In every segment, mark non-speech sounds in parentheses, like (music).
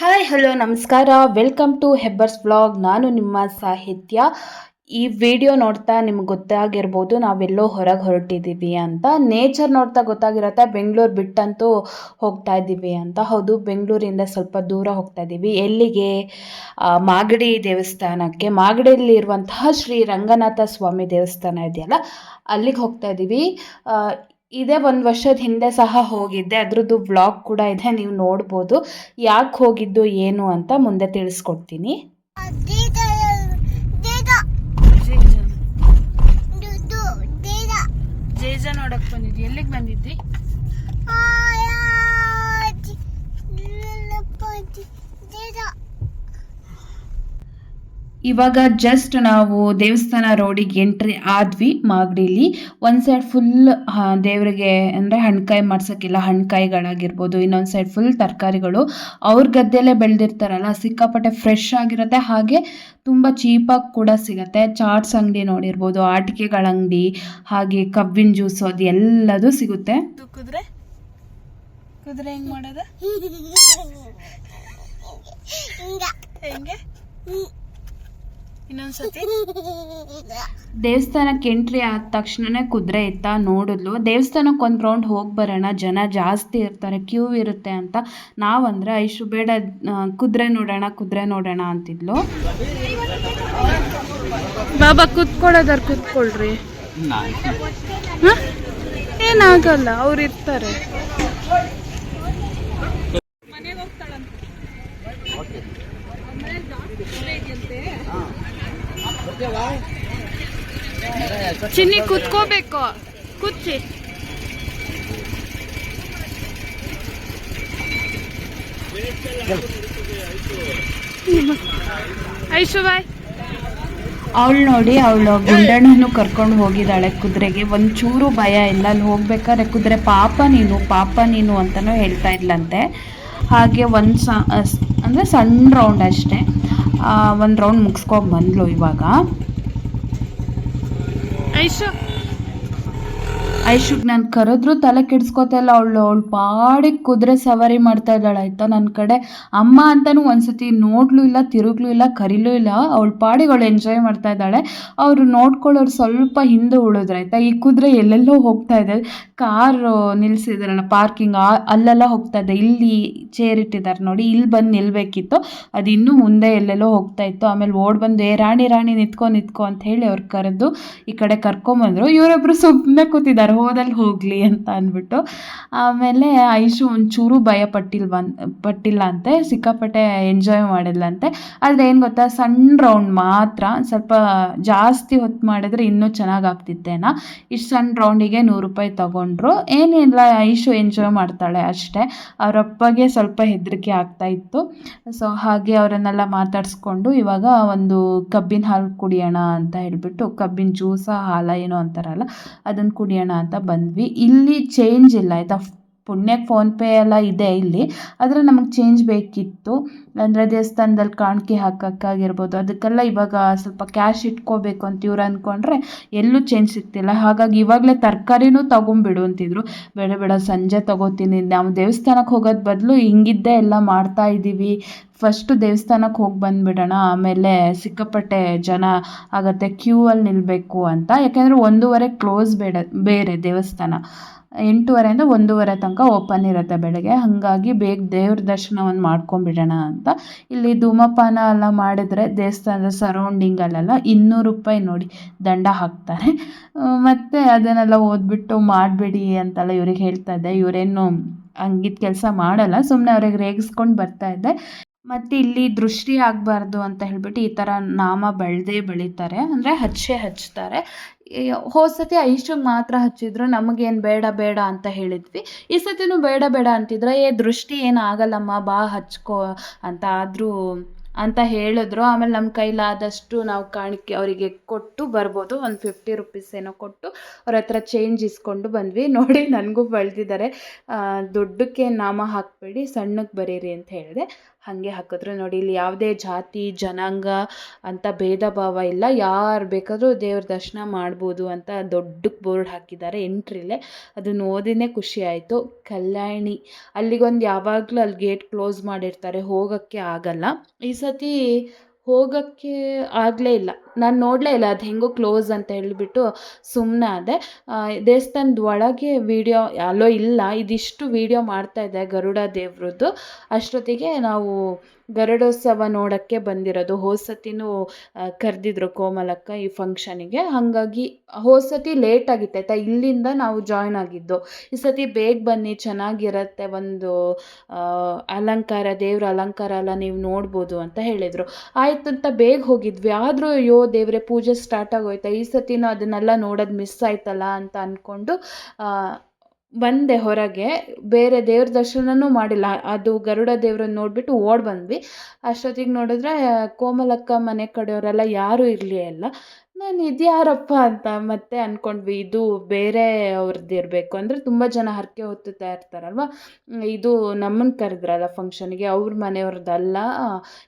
Hi hello ನಮಸ್ಕಾರ. Welcome to Hebbar's blog ನಾನು ನಿಮ್ಮ ಸಾಹಿತ್ಯ. ಈ ವಿಡಿಯೋ ನೋಡ್ತಾ ನಿಮ್ಗೆ ಗೊತ್ತಾಗಿರ್ಬೋದು, ನಾವೆಲ್ಲೋ ಹೊರಗೆ ಹೊರಟಿದ್ದೀವಿ ಅಂತ. ನೇಚರ್ ನೋಡ್ತಾ ಗೊತ್ತಾಗಿರತ್ತೆ, ಬೆಂಗಳೂರು ಬಿಟ್ಟಂತೂ ಹೋಗ್ತಾ ಇದ್ದೀವಿ ಅಂತ. ಹೌದು, ಬೆಂಗಳೂರಿಂದ ಸ್ವಲ್ಪ ದೂರ ಹೋಗ್ತಾ ಇದ್ದೀವಿ ಎಲ್ಲಿಗೆ? ಮಾಗಡಿ ದೇವಸ್ಥಾನಕ್ಕೆ. ಮಾಗಡಿಯಲ್ಲಿ ಇರುವಂತಹ ಶ್ರೀ ರಂಗನಾಥ ಸ್ವಾಮಿ ದೇವಸ್ಥಾನ ಇದೆಯಲ್ಲ, ಅಲ್ಲಿಗೆ ಹೋಗ್ತಾ ಇದ್ದೀವಿ ಇದೇ ಒಂದು ವರ್ಷದ ಹಿಂದೆ ಸಹ ಹೋಗಿದ್ದೆ. ಅದರದ್ದು ವ್ಲಾಗ್ ಕೂಡ ಇದೆ ನೀವು ನೋಡ್ಬೋದು. ಯಾಕೆ ಹೋಗಿದ್ದು ಏನು ಅಂತ ಮುಂದೆ ತಿಳಿಸ್ಕೊಡ್ತೀನಿ. ಜೇಜ ನೋಡಕ್ ಎಲ್ಲಿಗೆ ಬಂದಿದ್ವಿ ಇವಾಗ ಜಸ್ಟ್ ನಾವು ದೇವಸ್ಥಾನ ರೋಡಿಗೆ ಎಂಟ್ರಿ ಆದ್ವಿ ಮಾಗಡಿಲಿ. ಒಂದು ಸೈಡ್ ಫುಲ್ ದೇವರಿಗೆ ಅಂದರೆ ಹಣ್ಕಾಯಿ ಮಾಡ್ಸೋಕ್ಕೆಲ್ಲ ಹಣ್ಕಾಯಿಗಳಾಗಿರ್ಬೋದು ಇನ್ನೊಂದು ಸೈಡ್ ಫುಲ್ ತರಕಾರಿಗಳು. ಅವ್ರ ಗದ್ದೆಲ್ಲೇ ಬೆಳೆದಿರ್ತಾರಲ್ಲ ಸಿಕ್ಕಾಪಟ್ಟೆ ಫ್ರೆಶ್ ಆಗಿರುತ್ತೆ. ಹಾಗೆ ತುಂಬ ಚೀಪಾಗಿ ಕೂಡ ಸಿಗುತ್ತೆ. ಚಾಟ್ಸ್ ಅಂಗಡಿ ನೋಡಿರ್ಬೋದು ಆಟಿಕೆಗಳ ಅಂಗಡಿ ಹಾಗೆ ಕಬ್ಬಿನ ಜ್ಯೂಸು ಅದು ಎಲ್ಲದೂ ಸಿಗುತ್ತೆ. ಕುದುರೆ? ಕುದುರೆ (laughs) ಹೆಂಗೆ ಮಾಡೋದು. ಹೆಂಗೆ. ಇನ್ನೊಂದ್ಸತಿ. ದೇವಸ್ಥಾನಕ್ಕೆ ಎಂಟ್ರಿ ಆದ ತಕ್ಷಣನೇ ಕುದುರೆ ಇತ್ತ ನೋಡಿದ್ಲು. ದೇವಸ್ಥಾನಕ್ಕೆ ಒಂದು ರೌಂಡ್ ಹೋಗಿ ಬರೋಣ ಜನ ಜಾಸ್ತಿ ಇರ್ತಾರೆ ಕ್ಯೂ ಇರುತ್ತೆ ಅಂತ. ನಾವಂದ್ರೆ ಐಶು ಬೇಡ ಕುದುರೆ ನೋಡೋಣ ಕುದುರೆ ನೋಡೋಣ ಅಂತಿದ್ಲು. ಬಾಬಾ ಕುತ್ಕೊಳ್ಳೋದಾರ ಕುತ್ಕೊಳ್ರಿ? ಏನಾಗಲ್ಲ ಅವ್ರು ಇರ್ತಾರೆ. ಚಿನ್ನಿ ಕುತ್ಕೋಬೇಕು. ಕುಚ್ಚಿ ಐಶು ಬಾಯ್. ಅವಳು ನೋಡಿ, ಅವಳು ಗುಂಡಣ್ಣನು ಕರ್ಕೊಂಡು ಹೋಗಿದ್ದಾಳೆ ಕುದುರೆಗೆ. ಒಂಚೂರು ಭಯ ಇಲ್ಲ. ಅಲ್ಲಿ ಹೋಗ್ಬೇಕಾದ್ರೆ ಕುದುರೆ ಪಾಪ ನೀನು ಪಾಪ ನೀನು ಅಂತಲೂ ಹೇಳ್ತಾ ಇಲ್ಲಂತೆ ಹಾಗೆ ಒಂದು ಸ ಅಂದರೆ ಸಣ್ಣ ರೌಂಡ್ ಅಷ್ಟೇ. ಒಂದು ರೌಂಡ್ ಮುಗಿಸ್ಕೊಂಡು ಬಂದ್ಲು ಇವಾಗ. ಐಶು ಐಶುಗ್ ನಾನು ಕರೆದ್ರು ತಲೆ ಕೆಡ್ಸ್ಕೊತಾ ಇಲ್ಲ. ಅವಳು ಅವಳು ಪಾಡಿ ಕುದುರೆ ಸವಾರಿ ಮಾಡ್ತಾ ಇದ್ದಾಳೆ, ಆಯ್ತಾ? ನನ್ನ ಕಡೆ ಅಮ್ಮ ಅಂತಾನು ಒಂದ್ಸತಿ ನೋಡ್ಲೂ ಇಲ್ಲ, ತಿರುಗ್ಲೂ ಇಲ್ಲ, ಕರಿಲೂ ಇಲ್ಲ. ಅವಳು ಪಾಡಿಗೆ ಅವಳು ಎಂಜಾಯ್ ಮಾಡ್ತಾ ಇದ್ದಾಳೆ. ಅವರು ನೋಡ್ಕೊಳ್ಳೋರು ಸ್ವಲ್ಪ ಹಿಂದೆ ಉಳಿದ್ರು, ಆಯ್ತಾ? ಈ ಕುದುರೆ ಎಲ್ಲೆಲ್ಲೋ ಹೋಗ್ತಾ ಇದೆ. ಕಾರ್ ನಿಲ್ಸಿದಾರಲ್ಲ, ಪಾರ್ಕಿಂಗ್ ಅಲ್ಲೆಲ್ಲ ಹೋಗ್ತಾ ಇದೆ. ಇಲ್ಲಿ ಚೇರ್ ಇಟ್ಟಿದ್ದಾರೆ ನೋಡಿ ಇಲ್ಲಿ ಬಂದು ನಿಲ್ಬೇಕಿತ್ತು. ಅದು ಇನ್ನೂ ಮುಂದೆ ಎಲ್ಲೆಲ್ಲೋ ಹೋಗ್ತಾ ಇತ್ತು. ಆಮೇಲೆ ಓಡ್ ಬಂದು, ಏ, ರಾಣಿ ರಾಣಿ, ನಿತ್ಕೊ ನಿತ್ಕೊ ಅಂತ ಹೇಳಿ ಅವ್ರು ಕರೆದು ಈ ಕಡೆ ಕರ್ಕೊಂಬಂದ್ರು. ಇವರೊಬ್ರು ಸುಮ್ಮನೆ ಕೂತಿದ್ದಾರೆ. ಹೋದಲ್ಲಿ ಹೋಗಲಿ ಅಂತ ಅಂದ್ಬಿಟ್ಟು, ಆಮೇಲೆ ಐಶು ಒಂಚೂರು ಭಯ ಪಟ್ಟಿಲ್ವ ಪಟ್ಟಿಲ್ಲ ಅಂತೆ, ಸಿಕ್ಕಾಪಟ್ಟೆ ಎಂಜಾಯ್ ಮಾಡಿದ್ಲಂತೆ ಆದರೆ ಏನು ಗೊತ್ತಾ, ಸಣ್ಣ ರೌಂಡ್ ಮಾತ್ರ ಸ್ವಲ್ಪ ಜಾಸ್ತಿ ಹೊತ್ತು ಮಾಡಿದ್ರೆ ಇನ್ನೂ ಚೆನ್ನಾಗಿ ಆಗ್ತಿತ್ತೇನ? ಇಷ್ಟು ಸಣ್ಣ ರೌಂಡಿಗೆ ನೂರು ರೂಪಾಯಿ ತಗೊಂಡ್ರು. ಏನಿಲ್ಲ ಐಶು ಎಂಜಾಯ್ ಮಾಡ್ತಾಳೆ ಅಷ್ಟೇ. ಅವರಪ್ಪಗೆ ಸ್ವಲ್ಪ ಹೆದರಿಕೆ ಆಗ್ತಾ ಇತ್ತು. ಸೊ ಹಾಗೆ ಅವರನ್ನೆಲ್ಲ ಮಾತಾಡಿಸ್ಕೊಂಡು ಇವಾಗ ಒಂದು ಕಬ್ಬಿನ ಹಾಲು ಕುಡಿಯೋಣ ಅಂತ ಹೇಳಿಬಿಟ್ಟು, ಕಬ್ಬಿನ ಜ್ಯೂಸ ಹಾಲ ಏನೋ ಅಂತಾರಲ್ಲ ಅದನ್ನು ಕುಡಿಯೋಣ ಬಂದ್ವಿ. ಇಲ್ಲಿ ಚೇಂಜ್ ಇಲ್ಲ ಆಯಿತಾ? ಪುಣ್ಯಕ್ಕೆ ಫೋನ್ಪೇ ಎಲ್ಲ ಇದೆ ಇಲ್ಲಿ. ಆದರೆ ನಮಗೆ ಚೇಂಜ್ ಬೇಕಿತ್ತು. ಅಂದರೆ ದೇವಸ್ಥಾನದಲ್ಲಿ ಕಾಣಿಕೆ ಹಾಕೋಕ್ಕಾಗಿರ್ಬೋದು. ಅದಕ್ಕೆಲ್ಲ ಇವಾಗ ಸ್ವಲ್ಪ ಕ್ಯಾಶ್ ಇಟ್ಕೋಬೇಕು ಅಂತ ಇವ್ರು ಅಂದ್ಕೊಂಡ್ರೆ ಎಲ್ಲೂ ಚೇಂಜ್ ಸಿಗ್ತಿಲ್ಲ. ಹಾಗಾಗಿ ಇವಾಗಲೇ ತರಕಾರಿನೂ ತೊಗೊಂಬಿಡು ಅಂತಿದ್ರು. ಬೇಡ ಬೇಡ, ಸಂಜೆ ತೊಗೋತೀನಿ. ನಾವು ದೇವಸ್ಥಾನಕ್ಕೆ ಹೋಗೋದು ಬದಲು ಹಿಂಗಿದ್ದೇ ಎಲ್ಲ ಮಾಡ್ತಾ ಇದ್ದೀವಿ ಫಸ್ಟು ದೇವಸ್ಥಾನಕ್ಕೆ ಹೋಗಿ ಬಂದುಬಿಡೋಣ. ಆಮೇಲೆ ಸಿಕ್ಕಾಪಟ್ಟೆ ಜನ ಆಗತ್ತೆ ಕ್ಯೂ ಅಲ್ಲಿ ನಿಲ್ಲಬೇಕು ಅಂತ. ಯಾಕೆಂದರೆ ಒಂದೂವರೆ ಕ್ಲೋಸ್ ಬೇಡ, ಬೇರೆ ದೇವಸ್ಥಾನ. ಎಂಟೂವರೆಯಿಂದ ಒಂದೂವರೆ ತನಕ ಓಪನ್ ಇರುತ್ತೆ ಬೆಳಗ್ಗೆ. ಹಾಗಾಗಿ ಬೇಗ ದೇವ್ರ ದರ್ಶನವನ್ನು ಮಾಡ್ಕೊಂಡ್ಬಿಡೋಣ ಅಂತ. ಇಲ್ಲಿ ಧೂಮಪಾನ ಎಲ್ಲ ಮಾಡಿದ್ರೆ ದೇವಸ್ಥಾನದ ಸರೌಂಡಿಂಗಲ್ಲೆಲ್ಲ ಇನ್ನೂರು ರೂಪಾಯಿ ನೋಡಿ ದಂಡ ಹಾಕ್ತಾರೆ. ಮತ್ತು ಅದನ್ನೆಲ್ಲ ಓದ್ಬಿಟ್ಟು ಮಾಡಬೇಡಿ ಅಂತೆಲ್ಲ ಇವ್ರಿಗೆ ಹೇಳ್ತಾ ಇದ್ದೆ. ಇವರೇನು ಹಂಗಿದ್ ಕೆಲಸ ಮಾಡಲ್ಲ ಸುಮ್ಮನೆ ಅವ್ರಿಗೆ ರೇಗಿಸ್ಕೊಂಡು ಬರ್ತಾ ಇದ್ದೆ. ಮತ್ತು ಇಲ್ಲಿ ದೃಷ್ಟಿ ಆಗಬಾರ್ದು ಅಂತ ಹೇಳ್ಬಿಟ್ಟು ಈ ಥರ ನಾಮ ಬೆಳೆದೇ ಬೆಳೀತಾರೆ. ಅಂದರೆ ಹಚ್ಚೆ ಹಚ್ತಾರೆ. ಹೋದ ಸತಿ ಐಶುಗ್ ಮಾತ್ರ ಹಚ್ಚಿದ್ರು, ನಮಗೇನು ಬೇಡ ಬೇಡ ಅಂತ ಹೇಳಿದ್ವಿ. ಈ ಸತಿನೂ ಬೇಡ ಬೇಡ ಅಂತಿದ್ರೆ. ಏ, ದೃಷ್ಟಿ ಏನು ಆಗಲ್ಲಮ್ಮ, ಬಾ ಹಚ್ಕೋ ಅಂತ ಆದರೂ ಅಂತ ಹೇಳಿದ್ರು. ಆಮೇಲೆ ನಮ್ಮ ಕೈಲಾದಷ್ಟು ನಾವು ಕಾಣಿಕೆ ಅವರಿಗೆ ಕೊಟ್ಟು ಬರ್ಬೋದು. ಒಂದು ಫಿಫ್ಟಿ ರುಪೀಸ್ ಏನೋ ಕೊಟ್ಟು ಅವ್ರ ಹತ್ರ ಚೇಂಜ್ ಇಸ್ಕೊಂಡು ಬಂದ್ವಿ. ನೋಡಿ ನನಗೂ ಬಳ್ದಿದ್ದಾರೆ ದೊಡ್ಡಕ್ಕೆ ನಾಮ ಹಾಕಬೇಡಿ ಸಣ್ಣಕ್ಕೆ ಬರೀರಿ ಅಂತ ಹೇಳಿದೆ. ಹಾಗೆ ಹಾಕಿದ್ರು ನೋಡಿ, ಇಲ್ಲಿ ಯಾವುದೇ ಜಾತಿ, ಜನಾಂಗ ಅಂತ ಭೇದ ಭಾವ ಇಲ್ಲ. ಯಾರು ಬೇಕಾದರೂ ದೇವ್ರ ದರ್ಶನ ಮಾಡ್ಬೋದು ಅಂತ ದೊಡ್ಡ ಬೋರ್ಡ್ ಹಾಕಿದ್ದಾರೆ ಎಂಟ್ರಿಲೇ. ಅದನ್ನು ಓದಿನೇ ಖುಷಿ ಆಯಿತು. ಕಲ್ಯಾಣಿ, ಅಲ್ಲಿಗೊಂದು ಯಾವಾಗಲೂ ಅಲ್ಲಿ ಗೇಟ್ ಕ್ಲೋಸ್ ಮಾಡಿರ್ತಾರೆ, ಹೋಗೋಕ್ಕೆ ಆಗಲ್ಲ. ಈ ಸತಿ ಹೋಗೋಕ್ಕೆ ಆಗಲೇ ಇಲ್ಲ. ನಾನು ನೋಡಲೇ ಇಲ್ಲ, ಅದು ಹೆಂಗೋ ಕ್ಲೋಸ್ ಅಂತ ಹೇಳಿಬಿಟ್ಟು ಸುಮ್ಮನೆ ಆದೆ. ದೇವಸ್ಥಾನದ ಒಳಗೆ ವೀಡಿಯೋ ಅಲೋ ಇಲ್ಲ, ಇದಿಷ್ಟು ವೀಡಿಯೋ ಇದೆ ಗರುಡ ದೇವ್ರದ್ದು. ಅಷ್ಟೊತ್ತಿಗೆ ನಾವು ಗರುಡೋತ್ಸವ ನೋಡೋಕ್ಕೆ ಬಂದಿರೋದು. ಹೋದ ಸತಿನೂ ಕರೆದಿದ್ರು ಕೋಮಲಕ್ಕ ಈ ಫಂಕ್ಷನಿಗೆ ಹಾಗಾಗಿ ಹೋದ ಸತಿ ಲೇಟ್ ಆಗಿತ್ತು, ಆಯಿತಾ? ಇಲ್ಲಿಂದ ನಾವು ಜಾಯ್ನ್ ಆಗಿದ್ದು. ಈ ಸತಿ ಬೇಗ ಬನ್ನಿ, ಚೆನ್ನಾಗಿರತ್ತೆ ಒಂದು ಅಲಂಕಾರ, ದೇವ್ರ ಅಲಂಕಾರ ಎಲ್ಲ ನೀವು ನೋಡ್ಬೋದು ಅಂತ ಹೇಳಿದರು. ಆಯ್ತು ಅಂತ ಬೇಗ ಹೋಗಿದ್ವಿ. ಆದರೂ ಅಯ್ಯೋ ದೇವ್ರೆ ಪೂಜೆ ಸ್ಟಾರ್ಟ್ ಆಗೋಯ್ತಾ? ಈ ಸತಿನೂ ಅದನ್ನೆಲ್ಲ ನೋಡೋದು ಮಿಸ್ ಆಯ್ತಲ್ಲ ಅಂತ ಅಂದ್ಕೊಂಡು ಬಂದೆ ಹೊರಗೆ. ಬೇರೆ ದೇವ್ರ ದರ್ಶನನೂ ಮಾಡಿಲ್ಲ. ಅದು ಗರುಡ ದೇವ್ರನ್ನ ನೋಡಿಬಿಟ್ಟು ಓಡಿ ಬಂದ್ವಿ. ಅಷ್ಟೊತ್ತಿಗೆ ನೋಡಿದ್ರೆ ಕೋಮಲಕ್ಕ ಮನೆ ಕಡೆಯವರೆಲ್ಲ ಯಾರೂ ಇರಲೇ ಇಲ್ಲ. ನಾನು ಇದ್ಯಾರಪ್ಪ ಅಂತ ಮತ್ತೆ ಅಂದ್ಕೊಂಡ್ವಿ ಇದು ಬೇರೆ ಅವ್ರದ್ದು ಇರಬೇಕು. ಅಂದರೆ ತುಂಬ ಜನ ಹರಕೆ ಹೊತ್ತುತ್ತಾ ಇರ್ತಾರಲ್ವ? ಇದು ನಮ್ಮನ್ನು ಕರೆದ್ರಲ್ಲ ಫಂಕ್ಷನ್ಗೆ ಅವ್ರ ಮನೆಯವ್ರದ್ದಲ್ಲ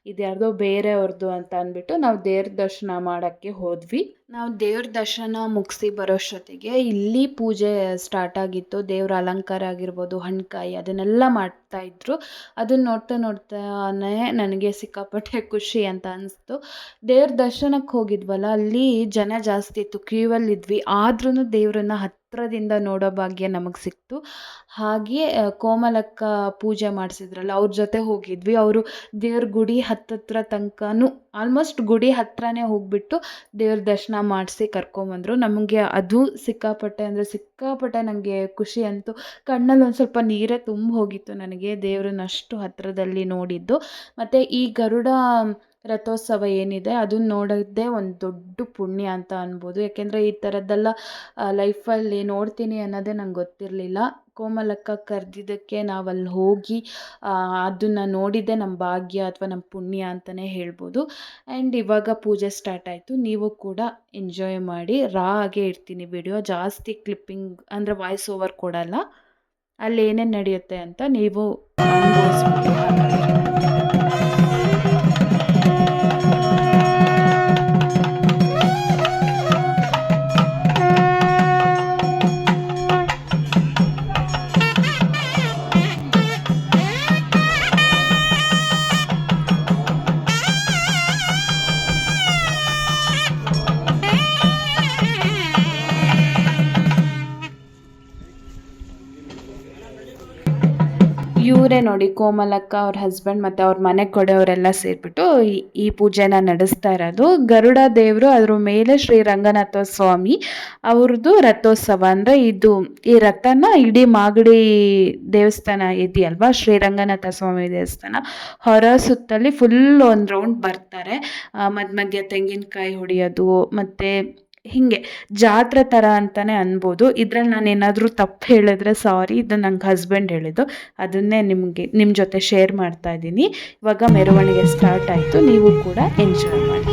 ಇದು ಯಾರ್ದೋ ಬೇರೆಯವ್ರದ್ದು ಅಂತ ಅಂದ್ಬಿಟ್ಟು ನಾವು ದೇವ್ರ ದರ್ಶನ ಮಾಡೋಕ್ಕೆ ಹೋದ್ವಿ. ನಾವು ದೇವ್ರ ದರ್ಶನ ಮುಗಿಸಿ ಬರೋಷ್ಟೊತ್ತಿಗೆ ಇಲ್ಲಿ ಪೂಜೆ ಸ್ಟಾರ್ಟ್ ಆಗಿತ್ತು. ದೇವ್ರ ಅಲಂಕಾರ ಆಗಿರ್ಬೋದು, ಹಣ್ಕಾಯಿ ಅದನ್ನೆಲ್ಲ ಮಾಡ್ತಾ ಇದ್ರು. ಅದನ್ನ ನೋಡ್ತಾ ನೋಡ್ತಾನೆ ನನಗೆ ಸಿಕ್ಕಾಪಟ್ಟೆ ಖುಷಿ ಅಂತ ಅನಿಸ್ತು. ದೇವ್ರ ದರ್ಶನಕ್ಕೆ ಹೋಗಿದ್ವಲ್ಲ, ಅಲ್ಲಿ ಜನ ಜಾಸ್ತಿ ಇತ್ತು, ಕ್ಯೂವಲ್ಲಿ ಇದ್ವಿ. ಆದ್ರೂ ದೇವ್ರನ್ನ ಹತ್ತಿರದಿಂದ ನೋಡೋ ಭಾಗ್ಯ ನಮಗೆ ಸಿಕ್ತು. ಹಾಗೆ ಕೋಮಲಕ್ಕ ಪೂಜೆ ಮಾಡಿಸಿದ್ರಲ್ಲ, ಅವ್ರ ಜೊತೆ ಹೋಗಿದ್ವಿ. ಅವರು ದೇವ್ರ ಗುಡಿ ಹತ್ತತ್ರ ತನಕನೂ, ಆಲ್ಮೋಸ್ಟ್ ಗುಡಿ ಹತ್ರನೇ ಹೋಗ್ಬಿಟ್ಟು ದೇವ್ರ ದರ್ಶನ ಮಾಡಿಸಿ ಕರ್ಕೊಂಬಂದರು. ನಮಗೆ ಅದು ಸಿಕ್ಕಾಪಟ್ಟೆ ಅಂದರೆ ಸಿಕ್ಕಾಪಟ್ಟೆ ನನಗೆ ಖುಷಿ ಅಂತು. ಕಣ್ಣಲ್ಲಿ ಒಂದು ಸ್ವಲ್ಪ ನೀರೇ ತುಂಬ ಹೋಗಿತ್ತು ನನಗೆ ದೇವ್ರನ್ನ ಅಷ್ಟು ಹತ್ತಿರದಲ್ಲಿ ನೋಡಿದ್ದು. ಮತ್ತು ಈ ಗರುಡ ರಥೋತ್ಸವ ಏನಿದೆ, ಅದನ್ನ ನೋಡೋದೇ ಒಂದು ದೊಡ್ಡ ಪುಣ್ಯ ಅಂತ ಅನ್ಬೋದು. ಯಾಕೆಂದರೆ ಈ ಥರದ್ದೆಲ್ಲ ಲೈಫಲ್ಲಿ ನೋಡ್ತೀನಿ ಅನ್ನೋದೇ ನಂಗೆ ಗೊತ್ತಿರಲಿಲ್ಲ. ಕೋಮಲಕ್ಕ ಕರೆದಿದ್ದಕ್ಕೆ ನಾವು ಅಲ್ಲಿ ಹೋಗಿ ಅದನ್ನು ನೋಡಿದ್ದೇ ನಮ್ಮ ಭಾಗ್ಯ ಅಥವಾ ನಮ್ಮ ಪುಣ್ಯ ಅಂತಲೇ ಹೇಳ್ಬೋದು. ಆ್ಯಂಡ್ ಇವಾಗ ಪೂಜೆ ಸ್ಟಾರ್ಟ್ ಆಯಿತು. ನೀವು ಕೂಡ ಎಂಜಾಯ್ ಮಾಡಿ ರಾ ಆಗೇ ಇರ್ತೀನಿ ವಿಡಿಯೋ ಜಾಸ್ತಿ ಕ್ಲಿಪ್ಪಿಂಗ್ ಅಂದರೆ ವಾಯ್ಸ್ ಓವರ್ ಕೊಡಲ್ಲ. ಅಲ್ಲಿ ಏನೇನು ನಡೆಯುತ್ತೆ ಅಂತ ನೀವು ನೋಡಿ ಕೋಮಲಕ್ಕ ಅವ್ರ ಹಸ್ಬೆಂಡ್ ಮತ್ತು ಅವ್ರ ಮನೆ ಕೊಡೆಯವರೆಲ್ಲ ಸೇರಿಬಿಟ್ಟು ಈ ಪೂಜೆನ ನಡೆಸ್ತಾ ಇರೋದು. ಗರುಡ ದೇವರು ಅದ್ರ ಮೇಲೆ ಶ್ರೀ ರಂಗನಾಥ ಸ್ವಾಮಿ ಅವ್ರದ್ದು ರಥೋತ್ಸವ. ಅಂದರೆ ಇದು, ಈ ರಥನ ಇಡೀ ಮಾಗಡಿ ದೇವಸ್ಥಾನ ಇದೆಯಲ್ವಾ? ಶ್ರೀ ರಂಗನಾಥ ಸ್ವಾಮಿ ದೇವಸ್ಥಾನ. ಹೊರ ಸುತ್ತಲಿ ಫುಲ್ ಒಂದು ರೌಂಡ್ ಬರ್ತಾರೆ. ಮಧ್ಯ ಮಧ್ಯ ತೆಂಗಿನಕಾಯಿ ಹೊಡೆಯೋದು, ಮತ್ತು ಹೀಗೆ ಜಾತ್ರೆ ಥರ ಅಂತಲೇ ಅನ್ಬೋದು. ಇದ್ರಲ್ಲಿ ನಾನು ಏನಾದರೂ ತಪ್ಪು ಹೇಳಿದ್ರೆ ಸಾರಿ ಇದು ನಂಗೆ ಹಸ್ಬೆಂಡ್ ಹೇಳಿದ್ದು. ಅದನ್ನೇ ನಿಮಗೆ ನಿಮ್ಮ ಜೊತೆ ಶೇರ್ ಮಾಡ್ತಾ ಇದ್ದೀನಿ. ಇವಾಗ ಮೆರವಣಿಗೆ ಸ್ಟಾರ್ಟ್ ಆಯಿತು, ನೀವು ಕೂಡ ಎಂಜಾಯ್ ಮಾಡಿ.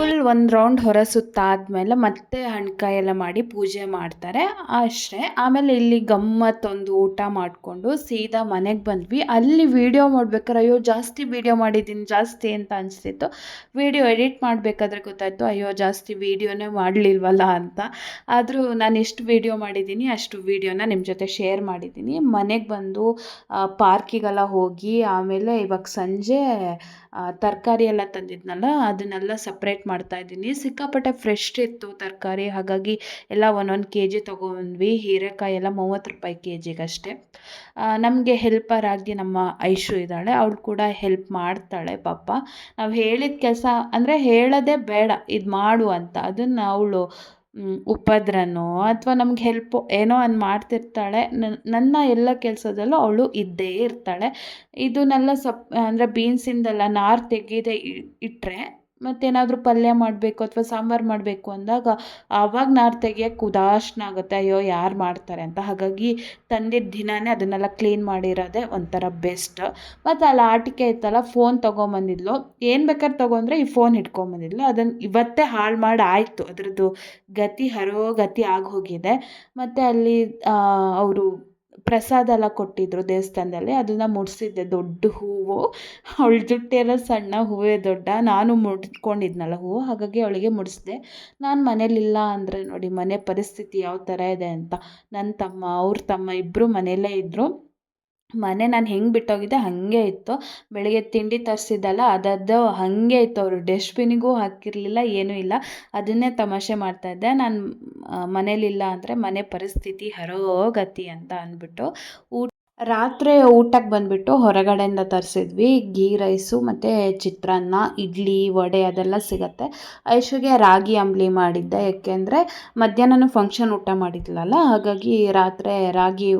ಆಮೇಲೆ ಒಂದು ರೌಂಡ್ ಹೊರ ಸುತ್ತಾದ್ಮೇಲೆ ಮತ್ತೆ ಹಣ್ಕಾಯಿ ಎಲ್ಲ ಮಾಡಿ ಪೂಜೆ ಮಾಡ್ತಾರೆ. ಅಷ್ಟೇ, ಆಮೇಲೆ ಇಲ್ಲಿ ಗಮ್ಮತ್ತೊಂದು ಊಟ ಮಾಡಿಕೊಂಡು ಸೀದಾ ಮನೆಗೆ ಬಂದ್ವಿ. ಅಲ್ಲಿ ವೀಡಿಯೋ ಮಾಡ್ಬೇಕಾದ್ರೆ, ಅಯ್ಯೋ, ಜಾಸ್ತಿ ವೀಡಿಯೋ ಮಾಡಿದ್ದೀನಿ ಜಾಸ್ತಿ ಅಂತ ಅನಿಸ್ತಿತ್ತು. ವೀಡಿಯೋ ಎಡಿಟ್ ಮಾಡಬೇಕಾದ್ರೆ ಗೊತ್ತಾಯಿತು, ಅಯ್ಯೋ, ಜಾಸ್ತಿ ವೀಡಿಯೋನೇ ಮಾಡಲಿಲ್ವಲ್ಲ ಅಂತ. ಆದರೂ ನಾನು ಎಷ್ಟು ವೀಡಿಯೋ ಮಾಡಿದ್ದೀನಿ ಅಷ್ಟು ವೀಡಿಯೋನ ನಿಮ್ಮ ಜೊತೆ ಶೇರ್ ಮಾಡಿದ್ದೀನಿ ಮನೆಗೆ ಬಂದು ಪಾರ್ಕಿಗೆಲ್ಲ ಹೋಗಿ, ಆಮೇಲೆ ಇವಾಗ ಸಂಜೆ ತರಕಾರಿ ಎಲ್ಲ ತಂದಿದ್ನಲ್ಲ, ಅದನ್ನೆಲ್ಲ ಸಪ್ರೇಟ್ ಮಾಡ್ತಾ ಇದ್ದೀನಿ. ಸಿಕ್ಕಾಪಟ್ಟೆ ಫ್ರೆಶ್ ಇತ್ತು ತರಕಾರಿ. ಹಾಗಾಗಿ ಎಲ್ಲ ಒಂದೊಂದು ಕೆ ಜಿ ತೊಗೊಂಡ್ವಿ. ಹೀರೆಕಾಯಿ ಎಲ್ಲ ಮೂವತ್ತು ರೂಪಾಯಿ ಕೆ ಜಿಗಷ್ಟೇ ನಮಗೆ ಹೆಲ್ಪರ್ ಆಗಿ ನಮ್ಮ ಐಶು ಇದ್ದಾಳೆ. ಅವಳು ಕೂಡ ಹೆಲ್ಪ್ ಮಾಡ್ತಾಳೆ ಪಾಪ. ನಾವು ಹೇಳಿದ ಕೆಲಸ ಅಂದರೆ ಹೇಳೋದೇ ಬೇಡ. ಇದು ಮಾಡು ಅಂತ. ಅದನ್ನು ಅವಳು ಉಪದ್ರನೋ ಅಥವಾ ನಮ್ಗೆ ಹೆಲ್ಪ್ ಏನೋ ಒಂದು ಮಾಡ್ತಿರ್ತಾಳೆ ನನ್ನ ಎಲ್ಲ ಕೆಲಸದಲ್ಲೂ ಅವಳು ಇದ್ದೇ ಇರ್ತಾಳೆ. ಇದನ್ನೆಲ್ಲ ಸಪ್, ಅಂದರೆ ಬೀನ್ಸಿಂದೆಲ್ಲ ನಾರು ತೆಗೆದೇ ಇಟ್ಟರೆ ಮತ್ತೇನಾದರೂ ಪಲ್ಯ ಮಾಡಬೇಕು ಅಥವಾ ಸಾಂಬಾರು ಮಾಡಬೇಕು ಅಂದಾಗ ಆವಾಗ ನಾರು ತೆಗಿಯೋಕ್ಕೆ ಉದಾಸೀನ ಆಗುತ್ತೆ, ಅಯ್ಯೋ ಯಾರು ಮಾಡ್ತಾರೆ ಅಂತ. ಹಾಗಾಗಿ ತಂದಿದ್ದ ದಿನವೇ ಅದನ್ನೆಲ್ಲ ಕ್ಲೀನ್ ಮಾಡಿರೋದೇ ಒಂಥರ ಬೆಸ್ಟ್ ಮತ್ತು ಅಲ್ಲಿ ಆಟಿಕೆ ಇತ್ತಲ್ಲ ಫೋನ್ ತೊಗೊಂಬಂದಿದ್ಲು. ಏನು ಬೇಕಾದ್ರೆ ತೊಗೊಂಡ್ರೆ ಈ ಫೋನ್ ಇಟ್ಕೊಂಬಂದಿದ್ಲು ಅದನ್ನು ಇವತ್ತೇ ಹಾಳು ಮಾಡಿ ಆಯಿತು. ಅದರದ್ದು ಗತಿ ಹರೋ ಗತಿ ಆಗೋಗಿದೆ ಮತ್ತು ಅಲ್ಲಿ ಅವರು ಪ್ರಸಾದ ಎಲ್ಲ ಕೊಟ್ಟಿದ್ದರು ದೇವಸ್ಥಾನದಲ್ಲಿ, ಅದನ್ನು ಮುಡಿಸಿದ್ದೆ. ದೊಡ್ಡ ಹೂವು. ಅವಳ ಜುಟ್ಟಿರೋ ಸಣ್ಣ ಹೂವೇ ದೊಡ್ಡ. ನಾನು ಮುಡ್ಕೊಂಡಿದ್ನಲ್ಲ ಹೂವು, ಹಾಗಾಗಿ ಅವಳಿಗೆ ಮುಡಿಸಿದೆ. ನಾನು ಮನೇಲಿಲ್ಲ ಅಂದರೆ ನೋಡಿ ಮನೆ ಪರಿಸ್ಥಿತಿ ಯಾವ ಥರ ಇದೆ ಅಂತ. ನನ್ನ ತಮ್ಮ, ಅವ್ರ ತಮ್ಮ ಇಬ್ಬರು ಮನೆಯಲ್ಲೇ ಇದ್ದರು ಮನೆ ನಾನು ಹೆಂಗೆ ಬಿಟ್ಟೋಗಿದ್ದೆ ಹಾಗೆ ಇತ್ತು. ಬೆಳಗ್ಗೆ ತಿಂಡಿ ತರಿಸಿದ್ದಲ್ಲ ಅದದ್ದು ಹಾಗೆ ಇತ್ತು ಅವರು. ಡಸ್ಟ್ಬಿನ್ನಿಗೂ ಹಾಕಿರಲಿಲ್ಲ, ಏನೂ ಇಲ್ಲ. ಅದನ್ನೇ ತಮಾಷೆ ಮಾಡ್ತಾಯಿದ್ದೆ ನಾನು ಮನೇಲಿಲ್ಲ ಅಂದರೆ ಮನೆ ಪರಿಸ್ಥಿತಿ ಹರೋಗತಿ ಅಂತ ಅಂದ್ಬಿಟ್ಟು ಊಟ ರಾತ್ರಿ ಊಟಕ್ಕೆ ಬಂದುಬಿಟ್ಟು ಹೊರಗಡೆಯಿಂದ ತರಿಸಿದ್ವಿ. ಗೀ ರೈಸು ಮತ್ತು ಚಿತ್ರಾನ್ನ, ಇಡ್ಲಿ, ವಡೆ ಅದೆಲ್ಲ ಸಿಗುತ್ತೆ. ಐಶುಗೆ ರಾಗಿ ಅಂಬ್ಲಿ ಮಾಡಿದ್ದೆ. ಏಕೆಂದರೆ ಮಧ್ಯಾಹ್ನನೂ ಫಂಕ್ಷನ್ ಊಟ ಮಾಡಿದ್ಲಲ್ಲ, ಹಾಗಾಗಿ ರಾತ್ರಿ ರಾಗಿ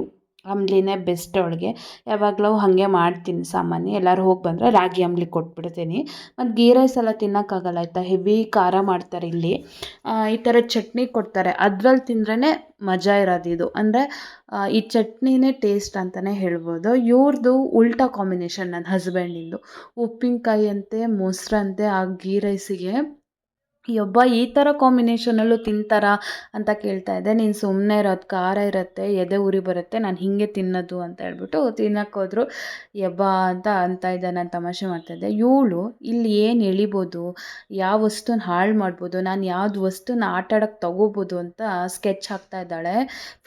ಅಂಬ್ಲಿನೇ ಬೆಸ್ಟ್ ಅವಳಿಗೆ. ಯಾವಾಗಲೂ ಹಾಗೆ ಮಾಡ್ತೀನಿ ಸಾಮಾನ್ಯ. ಎಲ್ಲರೂ ಹೋಗಿ ಬಂದರೆ ರಾಗಿ ಅಂಬ್ಲಿ ಕೊಟ್ಬಿಡ್ತೀನಿ. ಮತ್ತು ಗೀ ರೈಸ್ ಎಲ್ಲ ತಿನ್ನೋಕ್ಕಾಗಲ್ಲ, ಆಯಿತಾ? ಹೆವಿ ಖಾರ ಮಾಡ್ತಾರೆ ಇಲ್ಲಿ. ಈ ಥರ ಚಟ್ನಿ ಕೊಡ್ತಾರೆ. ಅದ್ರಲ್ಲಿ ತಿಂದ್ರೇ ಮಜಾ ಇರೋದು ಇದು. ಅಂದರೆ ಈ ಚಟ್ನಿನೇ ಟೇಸ್ಟ್ ಅಂತಲೇ ಹೇಳ್ಬೋದು. ಇವ್ರದ್ದು ಉಲ್ಟಾ ಕಾಂಬಿನೇಷನ್ ನನ್ನ ಹಸ್ಬೆಂಡಿಂದು ಉಪ್ಪಿನಕಾಯಿ ಅಂತೆ ಮೊಸರಂತೆ ಆ ಗೀ ರೈಸಿಗೆ ಯಬ್ಬಾ ಈ ಥರ ಕಾಂಬಿನೇಷನಲ್ಲೂ ತಿಂತಾರಾ ಅಂತ ಕೇಳ್ತಾ ಇದ್ದೆ. ನೀನು ಸುಮ್ಮನೆ ಇರೋದು ಖಾರ ಇರುತ್ತೆ, ಎದೆ ಉರಿ ಬರುತ್ತೆ, ನಾನು ಹೀಗೆ ತಿನ್ನೋದು ಅಂತ ಹೇಳ್ಬಿಟ್ಟು ತಿನ್ನೋಕ್ಕೋದ್ರು ಯಬ್ಬಾ ಅಂತ ಅಂತ ಇದ್ದೆ, ನಾನು ತಮಾಷೆ ಮಾಡ್ತಾಯಿದ್ದೆ ಇವಳು ಇಲ್ಲಿ ಏನು ಎಳಿಬೋದು, ಯಾವ ವಸ್ತುನ ಹಾಳು ಮಾಡ್ಬೋದು, ನಾನು ಯಾವ್ದು ವಸ್ತುನ ಆಟ ಆಡೋಕ್ಕೆ ತೊಗೋಬೋದು ಅಂತ ಸ್ಕೆಚ್ ಹಾಕ್ತಾ ಇದ್ದಾಳೆ.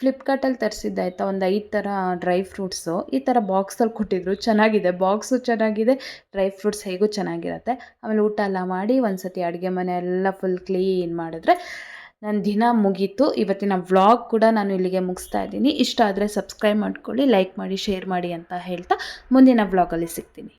ಫ್ಲಿಪ್ಕಾರ್ಟಲ್ಲಿ ತರಿಸಿದ್ದೆ ಆಯಿತಾ, ಒಂದು ಐದು ಥರ ಡ್ರೈ ಫ್ರೂಟ್ಸು ಈ ಥರ ಬಾಕ್ಸಲ್ಲಿ ಕೊಟ್ಟಿದ್ರು, ಚೆನ್ನಾಗಿದೆ. ಬಾಕ್ಸು ಚೆನ್ನಾಗಿದೆ ಡ್ರೈ ಫ್ರೂಟ್ಸ್ ಹೇಗೂ ಚೆನ್ನಾಗಿರುತ್ತೆ. ಆಮೇಲೆ ಊಟ ಎಲ್ಲ ಮಾಡಿ ಒಂದು ಸತಿ ಅಡುಗೆ ಮನೆ ಎಲ್ಲ ಫುಲ್ ಕ್ಲೀನ್ ಮಾಡಿದ್ರೆ ನನ್ನ ದಿನ ಮುಗೀತು. ಇವತ್ತಿನ ವ್ಲಾಗ್ ಕೂಡ ನಾನು ಇಲ್ಲಿಗೆ ಮುಗಿಸ್ತಾ ಇದ್ದೀನಿ. ಇಷ್ಟ ಆದರೆ ಸಬ್ಸ್ಕ್ರೈಬ್ ಮಾಡ್ಕೊಳ್ಳಿ ಲೈಕ್ ಮಾಡಿ ಶೇರ್ ಮಾಡಿ ಅಂತ ಹೇಳ್ತಾ ಮುಂದಿನ ವ್ಲಾಗಲ್ಲಿ ಸಿಗ್ತೀನಿ.